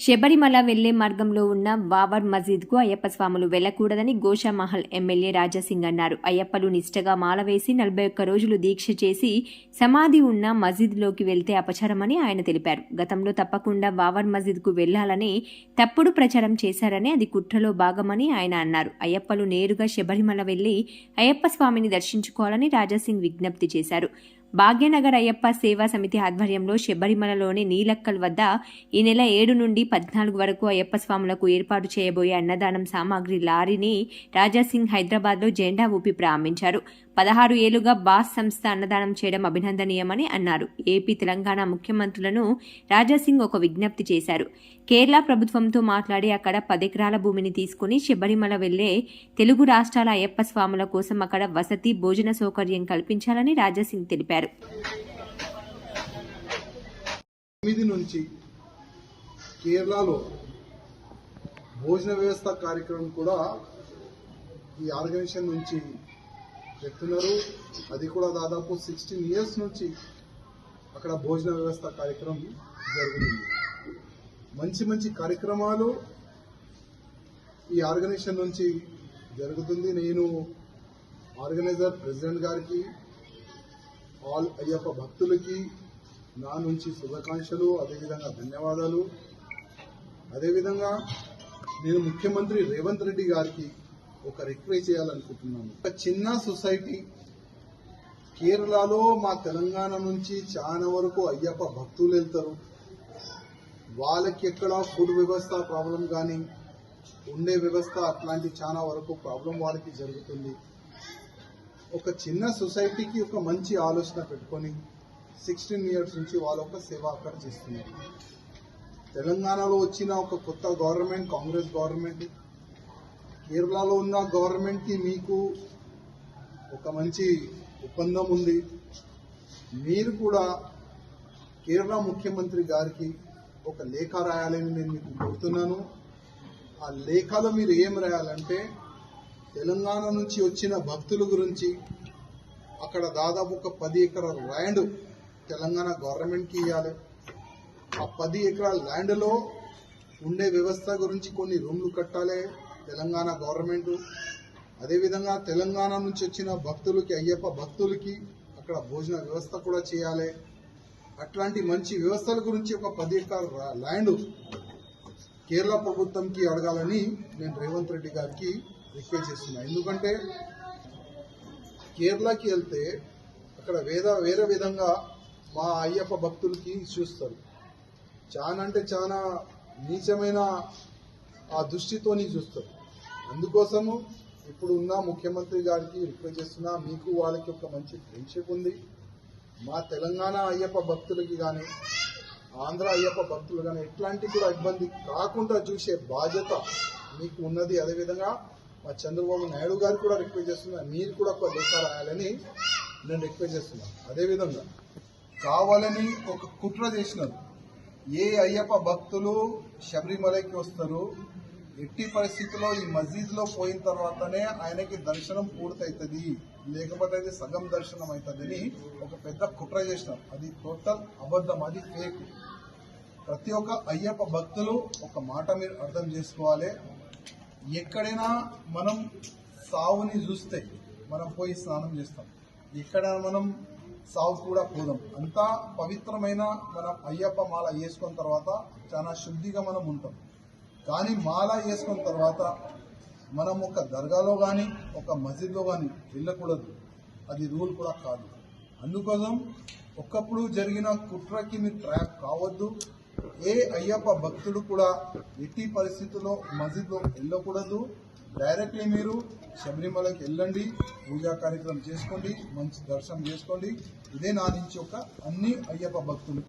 శబరిమల వెళ్ళే మార్గంలో ఉన్న బాబర్ మసీద్కు అయ్యప్ప స్వాములు వెళ్ళకూడదని గోషామహల్ ఎమ్మెల్యే రాజాసింగ్ అన్నారు. అయ్యప్పలు నిష్టగా మాల వేసి నలభై ఒక్క రోజులు దీక్ష చేసి సమాధి ఉన్న మసీద్లోకి వెళ్తే అపచారమని ఆయన తెలిపారు. గతంలో తప్పకుండా బాబర్ మసీద్కు వెళ్ళాలని తప్పుడు ప్రచారం చేశారని అది కుట్రలో భాగమని ఆయన అన్నారు. అయ్యప్పలు నేరుగా శబరిమల వెళ్ళి అయ్యప్ప స్వామిని దర్శించుకోవాలని రాజాసింగ్ విజ్ఞప్తి చేశారు. భాగ్యనగర్ అయ్యప్ప సేవా సమితి ఆధ్వర్యంలో శబరిమలలోని నీలక్కల్ వద్ద ఈ నెల ఏడు నుండి పద్నాలుగు వరకు అయ్యప్ప స్వాములకు ఏర్పాటు చేయబోయే అన్నదానం సామాగ్రి లారీని రాజాసింగ్ హైదరాబాద్లో జెండా ఊపి ప్రారంభించారు. పదహారు ఏళ్ళుగా బాస్ సంస్థ అన్నదానం చేయడం అభినందనీయమని అన్నారు. ఏపీ తెలంగాణ ముఖ్యమంత్రులను రాజాసింగ్ ఒక విజ్ఞప్తి చేశారు. కేరళ ప్రభుత్వంతో మాట్లాడి అక్కడ పదెకరాల భూమిని తీసుకుని శబరిమల వెళ్ళే తెలుగు రాష్ట్రాల అయ్యప్ప స్వాముల కోసం అక్కడ వసతి భోజన సౌకర్యం కల్పించాలని రాజాసింగ్ తెలిపారు. నుంచి కేరళలో భోజన వ్యవస్థ కార్యక్రమం కూడా ఈ ఆర్గనైజేషన్ నుంచి చెప్తున్నారు అది కూడా దాదాపు సిక్స్టీన్ ఇయర్స్ నుంచి అక్కడ భోజన వ్యవస్థ కార్యక్రమం జరుగుతుంది. మంచి మంచి కార్యక్రమాలు ఈ ఆర్గనైజేషన్ నుంచి జరుగుతుంది. నేను ఆర్గనైజర్ ప్రెసిడెంట్ గారికి ఆల్ అయ్యప్ప భక్తులకి నా నుంచి శుభాకాంక్షలు అదేవిధంగా ధన్యవాదాలు. అదేవిధంగా నేను ముఖ్యమంత్రి రేవంత్ రెడ్డి గారికి ఒక రిక్వెస్ట్ చేయాలనుకుంటున్నాను. ఒక చిన్న సొసైటీ కేరళలో మా తెలంగాణ నుంచి చాలా వరకు అయ్యప్ప భక్తులు వెళ్తారు. వాళ్ళకి ఎక్కడ ఫుడ్ వ్యవస్థ ప్రాబ్లం కానీ ఉండే వ్యవస్థ అట్లాంటి చాలా వరకు ప్రాబ్లం వాళ్ళకి జరుగుతుంది. ఒక చిన్న సొసైటీకి ఒక మంచి ఆలోచన పెట్టుకొని సిక్స్టీన్ ఇయర్స్ నుంచి వాళ్ళ ఒక సేవ అక్కడ చేస్తున్నారు. తెలంగాణలో వచ్చిన ఒక కొత్త గవర్నమెంట్ కాంగ్రెస్ గవర్నమెంట్ కేరళలో ఉన్న గవర్నమెంట్కి మీకు ఒక మంచి ఒప్పందం ఉంది. మీరు కూడా కేరళ ముఖ్యమంత్రి గారికి ఒక లేఖ రాయాలని నేను మీకు కోరుతున్నాను. ఆ లేఖలో మీరు ఏం రాయాలంటే తెలంగాణ నుంచి వచ్చిన భక్తుల గురించి అక్కడ దాదాపు ఒక పది ఎకరాల ల్యాండ్ తెలంగాణ గవర్నమెంట్కి ఇవ్వాలి ఆ పది ఎకరాల ల్యాండ్లో ఉండే వ్యవస్థ గురించి కొన్ని రూమ్లు కట్టాలి. తెలంగాణ గవర్నమెంటు అదేవిధంగా తెలంగాణ నుంచి వచ్చిన భక్తులకి అయ్యప్ప భక్తులకి అక్కడ భోజన వ్యవస్థ కూడా చేయాలి. అట్లాంటి మంచి వ్యవస్థల గురించి ఒక పది ఎకరాల ల్యాండ్ కేరళ ప్రభుత్వంకి అడగాలని నేను రేవంత్ రెడ్డి గారికి రిక్వెస్ట్ చేస్తున్నా. ఎందుకంటే కేరళకి వెళ్తే అక్కడ వేద వేరే విధంగా మా అయ్యప్ప భక్తులకి చూస్తారు. చాలా అంటే చాలా నీచమైన ఆ దృష్టితోని చూస్తారు. అందుకోసము ఇప్పుడు ఉన్న ముఖ్యమంత్రి గారికి రిక్వెస్ట్ చేస్తున్నా మీకు వాళ్ళకి ఒక మంచి ఫ్రెండ్షిప్ ఉంది. మా తెలంగాణ అయ్యప్ప భక్తులకి కానీ ఆంధ్ర అయ్యప్ప భక్తులు కానీ ఎట్లాంటి కూడా ఇబ్బంది కాకుండా చూసే బాధ్యత మీకు ఉన్నది. అదేవిధంగా మా చంద్రబాబు నాయుడు గారు కూడా రిక్వెస్ట్ చేస్తున్నా మీరు కూడా ఒక లేఖ రాయాలని నేను రిక్వెస్ట్ చేస్తున్నాను అదేవిధంగా కావాలని ఒక కుట్ర చేసినారు. ఏ అయ్యప్ప భక్తులు శబరిమలకి వస్తారు ఎట్టి పరిస్థితుల్లో ఈ మస్జిద్లో పోయిన తర్వాతనే ఆయనకి దర్శనం పూర్తవుతుంది లేకపోతే అది సగం దర్శనం అవుతుందని ఒక పెద్ద కుట్ర చేసినారు. అది టోటల్ అబద్ధం అది ఫేక్. ప్రతి ఒక్క అయ్యప్ప భక్తులు ఒక మాట మీరు అర్థం చేసుకోవాలి. ఎక్కడైనా మనం సావుని చూస్తే మనం పోయి స్నానం చేస్తాం. ఎక్కడ మనం సావు కూడా పోదాం. అంతా పవిత్రమైన మనం అయ్యప్ప మాల వేసుకున్న తర్వాత చాలా శుద్ధిగా మనం ఉంటాం. కానీ మాల వేసుకున్న తర్వాత మనం ఒక దర్గాలో కానీ ఒక మసీద్లో కానీ వెళ్ళకూడదు. అది రూల్ కూడా కాదు. అందుకోసం ఒకప్పుడు జరిగిన కుట్రకి మీరు ట్రాక్ కావద్దు. ఏ అయ్యప్ప భక్తుడు కూడా ఎట్టి పరిస్థితుల్లో మసీద్లో వెళ్ళకూడదు. డైరెక్ట్లీ మీరు శబరిమలకి వెళ్ళండి పూజా కార్యక్రమం చేసుకోండి మంచి దర్శనం చేసుకోండి. ఇదే నా నుంచి ఒక అన్ని అయ్యప్ప భక్తులు